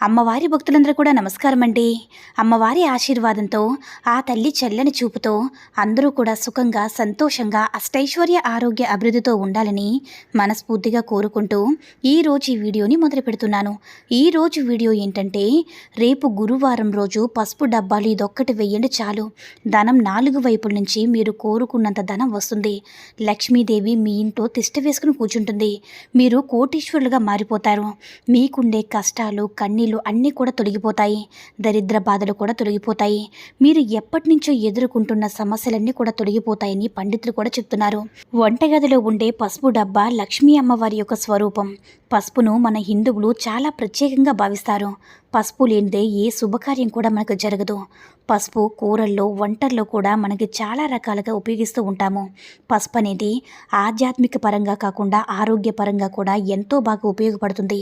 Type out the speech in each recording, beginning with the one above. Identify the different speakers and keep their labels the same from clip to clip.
Speaker 1: అమ్మవారి భక్తులందరూ కూడా నమస్కారం అండి అమ్మవారి ఆశీర్వాదంతో ఆ తల్లి చల్లని చూపుతో అందరూ కూడా సుఖంగా సంతోషంగా అష్టైశ్వర్య ఆరోగ్య అభివృద్ధితో ఉండాలని మనస్ఫూర్తిగా కోరుకుంటూ ఈరోజు ఈ వీడియోని మొదలు పెడుతున్నాను. ఈరోజు వీడియో ఏంటంటే రేపు గురువారం రోజు పసుపు డబ్బాలు ఇదొక్కటి వెయ్యండి చాలు. ధనం నాలుగు వైపుల నుంచి మీరు కోరుకున్నంత ధనం వస్తుంది. లక్ష్మీదేవి మీ ఇంట్లో తిష్ట వేసుకుని కూర్చుంటుంది. మీరు కోటీశ్వరులుగా మారిపోతారు. మీకుండే కష్టాలు కన్నీళ్ళు అన్నీ కూడా తొలగిపోతాయి. దరిద్ర బాధలు కూడా తొలగిపోతాయి. మీరు ఎప్పటి నుంచో ఎదుర్కొంటున్న సమస్యలన్నీ కూడా తొలగిపోతాయని పండితులు కూడా చెప్తున్నారు. వంటగదిలో ఉండే పసుపు డబ్బా లక్ష్మీ అమ్మవారి యొక్క స్వరూపం. పసుపును మన హిందువులు చాలా ప్రత్యేకంగా భావిస్తారు. పసుపు లేనిదే ఏ శుభకార్యం కూడా మనకు జరగదు. పసుపు కూరల్లో వంటల్లో కూడా మనకి చాలా రకాలుగా ఉపయోగిస్తూ ఉంటాము. పసుపు అనేది ఆధ్యాత్మిక పరంగా కాకుండా ఆరోగ్యపరంగా కూడా ఎంతో బాగా ఉపయోగపడుతుంది.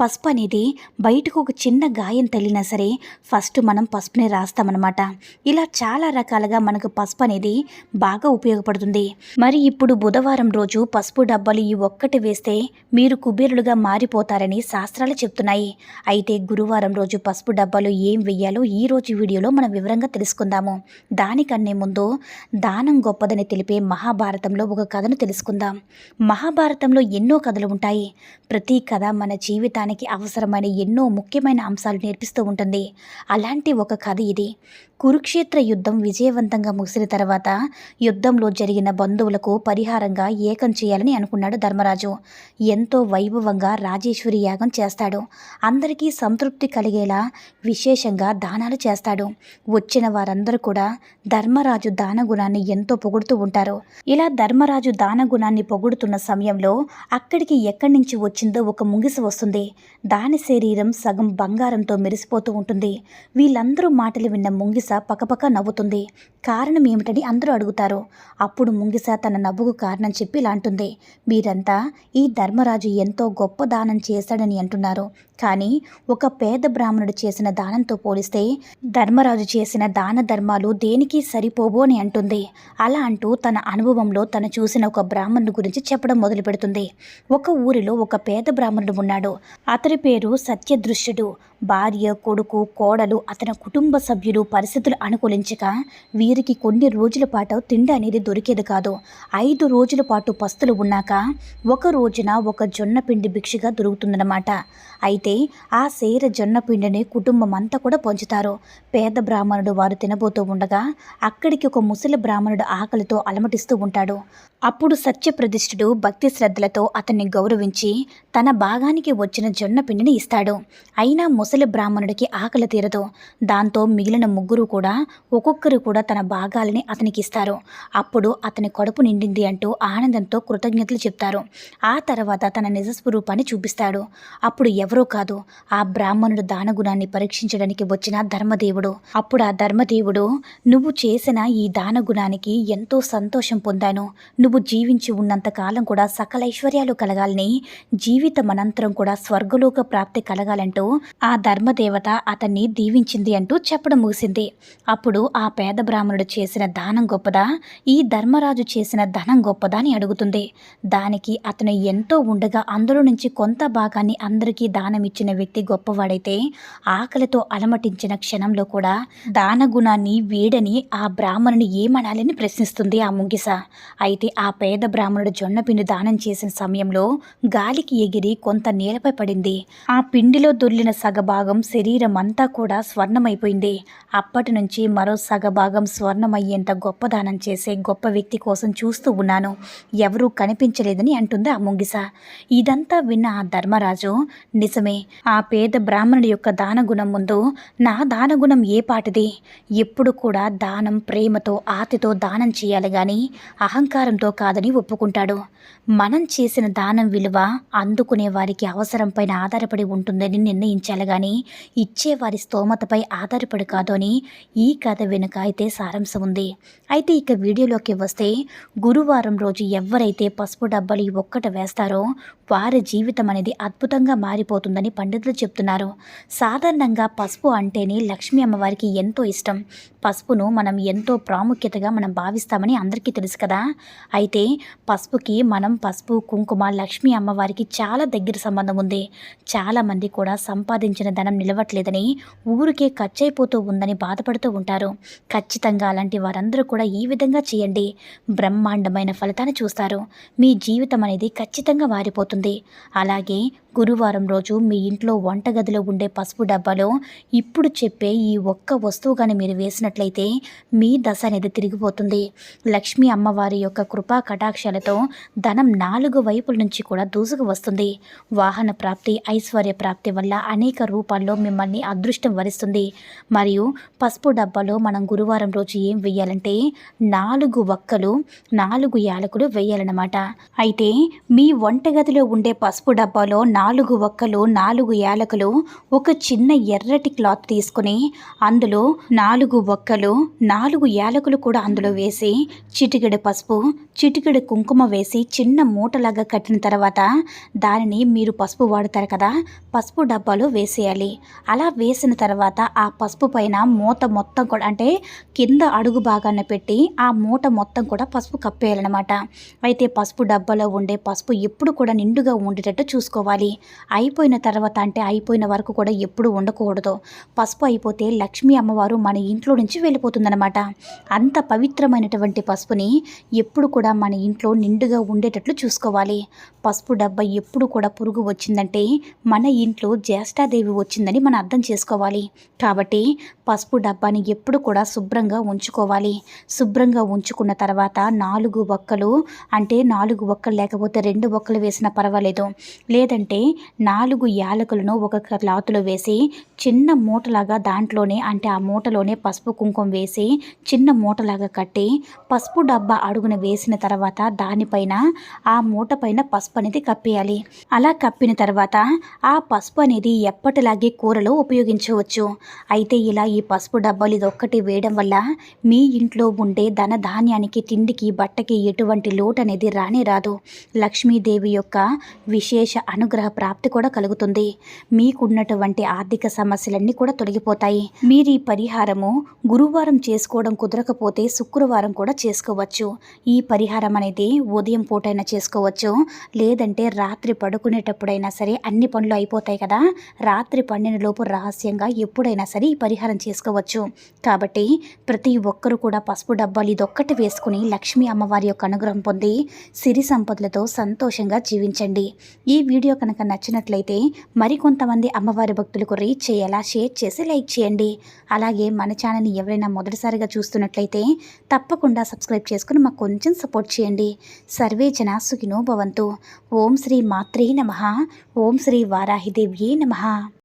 Speaker 1: పసుపు అనేది బయటకు ఒక చిన్న గాయం తల్లినా సరే ఫస్ట్ మనం పసుపుని రాస్తామన్నమాట. ఇలా చాలా రకాలుగా మనకు పసుపు అనేది బాగా ఉపయోగపడుతుంది. మరి ఇప్పుడు బుధవారం రోజు పసుపు డబ్బాలు ఈ ఒక్కటి వేస్తే మీరు కుబేరులుగా మారిపోతారని శాస్త్రాలు చెప్తున్నాయి. అయితే గురువారం రోజు పసుపు డబ్బాలు ఏం వెయ్యాలో ఈ రోజు వీడియోలో మనం వివరంగా తెలుసుకుందాము. దానికన్నే ముందు దానం గొప్పదని తెలిపే మహాభారతంలో ఒక కథను తెలుసుకుందాం. మహాభారతంలో ఎన్నో కథలు ఉంటాయి. ప్రతి కథ మన జీవితానికి అవసరమైన ఎన్నో ముఖ్యమైన అంశాలు నేర్పిస్తూ ఉంటుంది. అలాంటి ఒక కథ ఇది. కురుక్షేత్ర యుద్ధం విజయవంతంగా ముగిసిన తర్వాత యుద్ధంలో జరిగిన బంధువులకు పరిహారంగా ఏకం చేయాలని అనుకున్నాడు ధర్మరాజు. ఎంతో వైభవంగా రాజేశ్వరి యాగం చేస్తాడు. అందరికీ సంతృప్తి కలిగేలా విశేషంగా దానాలు చేస్తాడు. వచ్చిన వారందరూ కూడా ధర్మరాజు దాన గుణాన్ని ఎంతో పొగుడుతూ ఉంటారు. ఇలా ధర్మరాజు దాన గుణాన్ని పొగుడుతున్న సమయంలో అక్కడికి ఎక్కడి నుంచి వచ్చిందో ఒక ముంగిసి వస్తుంది. దాని శరీరం సగం బంగారంతో మెరిసిపోతూ ఉంటుంది. వీళ్ళందరూ మాటలు విన్న ముంగిస పకపక నవ్వుతుంది. కారణం ఏమిటని అందరూ అడుగుతారు. అప్పుడు ముంగిస తన నవ్వుకు కారణం చెప్పి ఇలా అంటుంది మీరంతా ఈ ధర్మరాజు ఎంతో గొప్ప దానం చేశాడని అంటున్నారు. కానీ ఒక పేద బ్రాహ్మణుడు చేసిన దానంతో పోలిస్తే ధర్మరాజు చేసిన దాన ధర్మాలు దేనికి సరిపోవు అని అంటుంది. అలా అంటూ తన అనుభవంలో తను చూసిన ఒక బ్రాహ్మణుడు గురించి చెప్పడం మొదలు పెడుతుంది ఒక ఊరిలో ఒక పేద బ్రాహ్మణుడు ఉన్నాడు. అతని పేరు సత్యదృశ్యుడు. భార్య కొడుకు కోడలు అతని కుటుంబ సభ్యులు పరిస్థితులు అనుకూలించక వీరికి కొన్ని రోజుల పాటు తిండి అనేది దొరికేది కాదు. ఐదు రోజుల పాటు పస్తులు ఉన్నాక ఒక రోజున ఒక జొన్న పిండి భిక్షగా దొరుకుతుందన్నమాట. అయితే ఆ సేర జొన్న పిండిని కుటుంబం అంతా కూడా పంచుతారు. పేద బ్రాహ్మణుడు వారు తినబోతూ ఉండగా అక్కడికి ఒక ముసలి బ్రాహ్మణుడు ఆకలితో అలమటిస్తూ ఉంటాడు. అప్పుడు సత్యప్రతిష్ఠుడు భక్తి శ్రద్ధలతో అతన్ని గౌరవించి తన భాగానికి వచ్చిన జొన్న పిండిని ఇస్తాడు. అయినా ముసలి బ్రాహ్మణుడికి ఆకలి తీరదు. దాంతో మిగిలిన ముగ్గురు కూడా ఒక్కొక్కరు కూడా తన భాగాలని అతనికి ఇస్తారు. అప్పుడు అతని కడుపు నిండింది అంటూ ఆనందంతో కృతజ్ఞతలు చెప్తారు. ఆ తర్వాత తన నిజస్వరూపాన్ని చూపిస్తాడు. అప్పుడు ఎవరో కాదు. ఆ బ్రాహ్మణుడు దానగుణాన్ని పరీక్షించడానికి వచ్చిన ధర్మదేవుడు. అప్పుడు ఆ ధర్మదేవుడు నువ్వు చేసిన ఈ దానగుణానికి ఎంతో సంతోషం పొందాను. నువ్వు జీవించి ఉన్నంత కాలం కూడా సకల ఐశ్వర్యాలు కలగాలని జీవితం అనంతరం కూడా స్వర్గలోక ప్రాప్తి కలగాలంటూ ఆ ధర్మదేవత అతన్ని దీవించింది అంటూ చెప్పడం ముగిసింది. అప్పుడు ఆ పేద బ్రాహ్మణుడు చేసిన దానం గొప్పదా? ఈ ధర్మరాజు చేసిన ధనం గొప్పదా అని అడుగుతుంది. దానికి అతను ఎంతో ఉండగా అందులో నుంచి కొంత భాగాన్ని అందరికీ దానం ఇచ్చిన వ్యక్తి గొప్పవాడైతే ఆకలితో అలమటించిన క్షణంలో కూడా దాన గుణాన్ని వీడని ఆ బ్రాహ్మణుని ఏమనాలని ప్రశ్నిస్తుంది ఆ ముంగిస. అయితే ఆ పేద బ్రాహ్మణుడు జొన్న పిండి దానం చేసిన సమయంలో గాలికి ఎగిరి కొంత నేలపై పడింది. ఆ పిండిలో దొర్లిన సగభాగం శరీరం అంతా కూడా స్వర్ణమైపోయింది. అప్పటి నుంచి మరో సగభాగం స్వర్ణమయ్యేంత గొప్ప దానం చేసే గొప్ప వ్యక్తి కోసం చూస్తూ ఉన్నాను. ఎవరూ కనిపించలేదని అంటుంది ఆ ముంగిస. ఇదంతా విన్న ఆ ధర్మరాజు నిజమే ఆ పేద బ్రాహ్మణుడి యొక్క దానగుణం ముందు నా దానగుణం ఏ పాటిది? ఎప్పుడు కూడా దానం ప్రేమతో ఆతితో దానం చేయాలి కానీ అహంకారంతో కాదని ఒప్పుకుంటాడు. మనం చేసిన దానం విలువ అందుకునే వారికి అవసరం పైన ఆధారపడి ఉంటుందని నిర్ణయించాలి కానీ ఇచ్చేవారి స్తోమతపై ఆధారపడి కాదు అని ఈ కథ వెనుక అయితే సారాంశం ఉంది. అయితే ఇక వీడియోలోకి వస్తే గురువారం రోజు ఎవరైతే పసుపు డబ్బాలు ఒక్కట వేస్తారో వారి జీవితం అనేది అద్భుతంగా మారిపోతుందని పండితులు చెప్తున్నారు. సాధారణంగా పసుపు అంటేనే లక్ష్మీ అమ్మవారికి ఎంతో ఇష్టం. పసుపును మనం ఎంతో ప్రాముఖ్యతగా మనం భావిస్తామని అందరికీ తెలుసు కదా. అయితే పసుపుకి మనం పసుపు కుంకుమ లక్ష్మీ అమ్మవారికి చాలా దగ్గర సంబంధం ఉంది. చాలామంది కూడా సంపాదించిన ధనం నిలవట్లేదని ఊరికే ఖర్చయిపోతూ ఉందని బాధపడుతూ ఉంటారు. ఖచ్చితంగా అలాంటి వారందరూ కూడా ఈ విధంగా చేయండి. బ్రహ్మాండమైన ఫలితాన్ని చూస్తారు. మీ జీవితం అనేది ఖచ్చితంగా మారిపోతుంది. అలాగే గురువారం రోజు మీ ఇంట్లో వంటగదిలో ఉండే పసుపు డబ్బాలో ఇప్పుడు చెప్పే ఈ ఒక్క వస్తువు కానీ మీరు వేసినట్లయితే మీ దశ అనేది తిరిగిపోతుంది. లక్ష్మీ అమ్మవారి యొక్క కృపా కటాక్షాలతో ధనం నాలుగు వైపుల నుంచి కూడా దూసుకు వస్తుంది. వాహన ప్రాప్తి ఐశ్వర్య ప్రాప్తి వల్ల అనేక రూపాల్లో మిమ్మల్ని అదృష్టం వరిస్తుంది. మరియు పసుపు డబ్బాలో మనం గురువారం రోజు ఏం వేయాలంటే నాలుగు వక్కలు నాలుగు యాలకులు వేయాలన్నమాట అయితే మీ వంటగదిలో ఉండే పసుపు డబ్బాలో నాలుగు వక్కలు నాలుగు యాలకులు ఒక చిన్న ఎర్రటి క్లాత్ తీసుకుని అందులో నాలుగు వక్కలు నాలుగు యాలకులు కూడా అందులో వేసి చిటికెడు పసుపు చిటికెడు కుంకుమ వేసి చిన్న మూటలాగా కట్టిన తర్వాత దానిని మీరు పసుపు వాడతారు కదా పసుపు డబ్బాలో వేసేయాలి. అలా వేసిన తర్వాత ఆ పసుపు పైన మూత మొత్తం కూడా అంటే కింద అడుగు భాగాన్ని పెట్టి ఆ మూట మొత్తం కూడా పసుపు కప్పేయాలన్నమాట. అయితే పసుపు డబ్బాలో ఉండే పసుపు ఎప్పుడు కూడా నిండుగా ఉండేటట్టు చూసుకోవాలి. అయిపోయిన తర్వాత అంటే అయిపోయిన వరకు కూడా ఎప్పుడు ఉండకూడదు. పసుపు అయిపోతే లక్ష్మీ అమ్మవారు మన ఇంట్లో నుంచి వెళ్ళిపోతుందన్నమాట. అంత పవిత్రమైనటువంటి పసుపుని ఎప్పుడు కూడా మన ఇంట్లో నిండుగా ఉండేటట్లు చూసుకోవాలి. పసుపు డబ్బా ఎప్పుడు కూడా పురుగు వచ్చిందంటే మన ఇంట్లో జ్యేష్ఠాదేవి వచ్చిందని మనం అర్థం చేసుకోవాలి. కాబట్టి పసుపు డబ్బాని ఎప్పుడు కూడా శుభ్రంగా ఉంచుకోవాలి. శుభ్రంగా ఉంచుకున్న తర్వాత నాలుగు ఒక్కలు అంటే నాలుగు ఒక్కలు లేకపోతే రెండు ఒక్కలు వేసినా పర్వాలేదు. లేదంటే నాలుగు యాలకులను ఒక క్లాతులో వేసి చిన్న మూటలాగా దాంట్లోనే అంటే ఆ మూటలోనే పసుపు కుంకుమ వేసి చిన్న మూటలాగా కట్టి పసుపు డబ్బా అడుగున వేసిన తర్వాత దానిపైన ఆ మూట పైన పసుపు అనేది కప్పేయాలి. అలా కప్పిన తర్వాత ఆ పసుపు అనేది ఎప్పటిలాగే కూరలో ఉపయోగించవచ్చు. అయితే ఇలా ఈ పసుపు డబ్బాలు ఇది ఒక్కటి వేయడం వల్ల మీ ఇంట్లో ఉండే ధన ధాన్యానికి తిండికి బట్టకి ఎటువంటి లోటు అనేది రానే రాదు. లక్ష్మీదేవి యొక్క విశేష అనుగ్రహ ప్రాప్తి కూడా కలుగుతుంది. మీకున్నటువంటి ఆర్థిక సమస్యలన్నీ కూడా తొలగిపోతాయి. మీరు ఈ పరిహారము గురువారం చేసుకోవడం కుదరకపోతే శుక్రవారం కూడా చేసుకోవచ్చు. ఈ పరిహారం అనేది ఉదయం పూటైనా చేసుకోవచ్చు. లేదంటే రాత్రి పడుకునేటప్పుడైనా సరే అన్ని పనులు అయిపోతాయి కదా. రాత్రి పన్నెండు లోపు రహస్యంగా ఎప్పుడైనా సరే ఈ పరిహారం చేసుకోవచ్చు. కాబట్టి ప్రతి ఒక్కరూ కూడా పసుపు డబ్బాలు ఇదొక్కటి వేసుకుని లక్ష్మీ అమ్మవారి యొక్క అనుగ్రహం పొంది సిరి సంపదలతో సంతోషంగా జీవించండి. ఈ వీడియో కనుక నచ్చినట్లయితే మరికొంతమంది అమ్మవారి భక్తులకు రీచ్ చేయాలా షేర్ చేసి లైక్ చేయండి. అలాగే మన ఛానల్ని ఎవరైనా మొదటిసారిగా చూస్తున్నట్లయితే తప్పకుండా సబ్స్క్రైబ్ చేసుకుని మాకు కొంచెం సపోర్ట్ చేయండి. సర్వే జన సుఖినో భవంతు. ఓం శ్రీ మాత్రే నమ. ఓం శ్రీ వారాహిదేవ్యే నమ.